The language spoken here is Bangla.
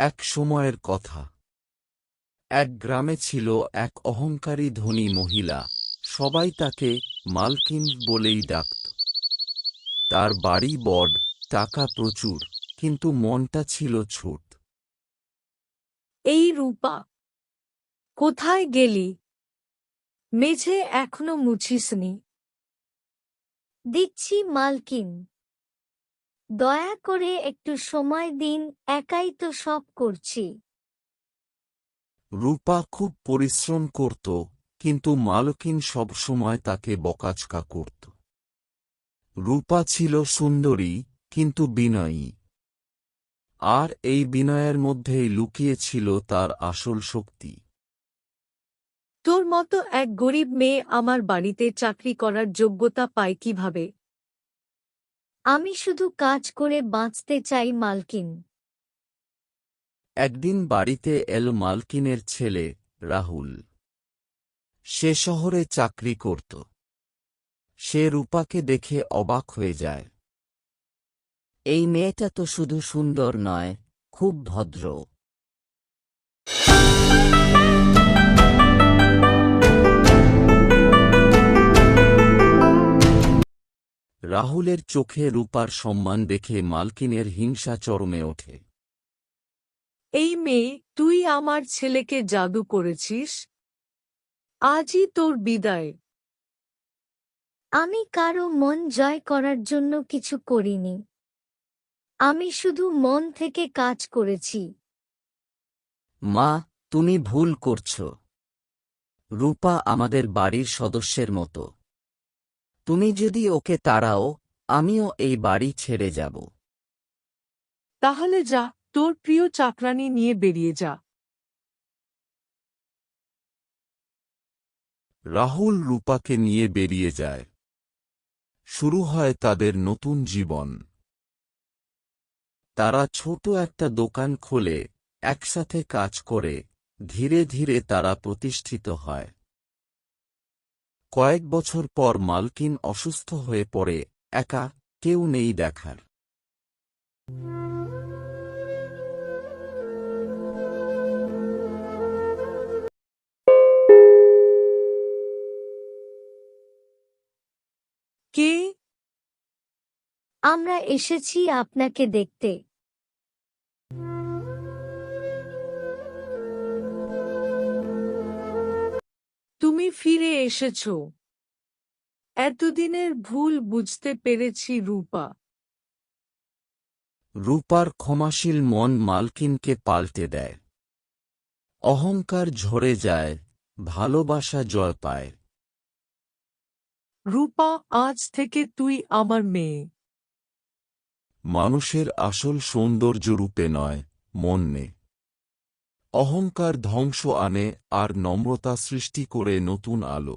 এক সময়ের কথা। এক গ্রামে ছিল এক অহংকারী ধনী মহিলা। সবাই তাকে মালকিন বলেই ডাকত। তার বাড়ি বড়, টাকা প্রচুর, কিন্তু মনটা ছিল ছোট। এই রূপা, কোথায় গেলি? মেঝে এখনও মুছিসনি। দিচ্ছি মালকিন। দয়া করে একটু সময় দিন একাই তো সব করছি। রূপা খুব পরিশ্রম করত কিন্তু মালকিন সবসময় তাকে বকাচকা করত। রূপা ছিল সুন্দরী কিন্তু বিনয়ী। আর এই বিনয়ের মধ্যেই লুকিয়ে ছিল তার আসল শক্তি। তোর মতো এক গরিব মেয়ে আমার বাড়িতে চাকরি করার যোগ্যতা পায় কীভাবে? আমি শুধু কাজ করে বাঁচতে চাই মালকিন। একদিন বাড়িতে এল মালকিনের ছেলে, রাহুল। সে শহরে চাকরি করত। সে রূপাকে দেখে অবাক হয়ে যায়। এই মেয়েটা তো শুধু সুন্দর নয়, খুব ভদ্র। রাহুলের চোখে রূপার সম্মান দেখে মালকিনের হিংসা চরমে ওঠে। এই মেয়ে তুই আমার ছেলেকে জাদু করেছিস? আজই তোর বিদায়। আমি কারও মন জয় করার জন্য কিছু করিনি। আমি শুধু মন থেকে কাজ করেছি। মা তুমি ভুল করছ। রূপা আমাদের বাড়ির সদস্যের মতো। তুমি যদি ওকে তাড়াও আমিও এই বাড়ি ছেড়ে যাব। তাহলে যা তোর প্রিয় চাকরানি নিয়ে বেরিয়ে যা। রাহুল রূপাকে নিয়ে বেরিয়ে যায়। শুরু হয় তাদের নতুন জীবন। তারা ছোট একটা দোকান খোলে একসাথে কাজ করে ধীরে ধীরে তারা প্রতিষ্ঠিত হয়। কয়েক বছর পর মালকিন অসুস্থ হয়ে পড়ে একা কেউ নেই দেখার। কে? আমরা এসেছি আপনাকে দেখতে। তুমি ফিরে এসেছ। এতদিনের ভুল বুঝতে পেরেছি রূপা। রূপার ক্ষমাশীল মন মালকিনকে পাল্টে দেয়। অহংকার ঝরে যায় ভালোবাসা জয় পায়। রূপা আজ থেকে তুই আমার মেয়ে। মানুষের আসল সৌন্দর্য রূপে নয় মনে অহংকার ধ্বংস আনে আর নম্রতা সৃষ্টি করে নতুন আলো।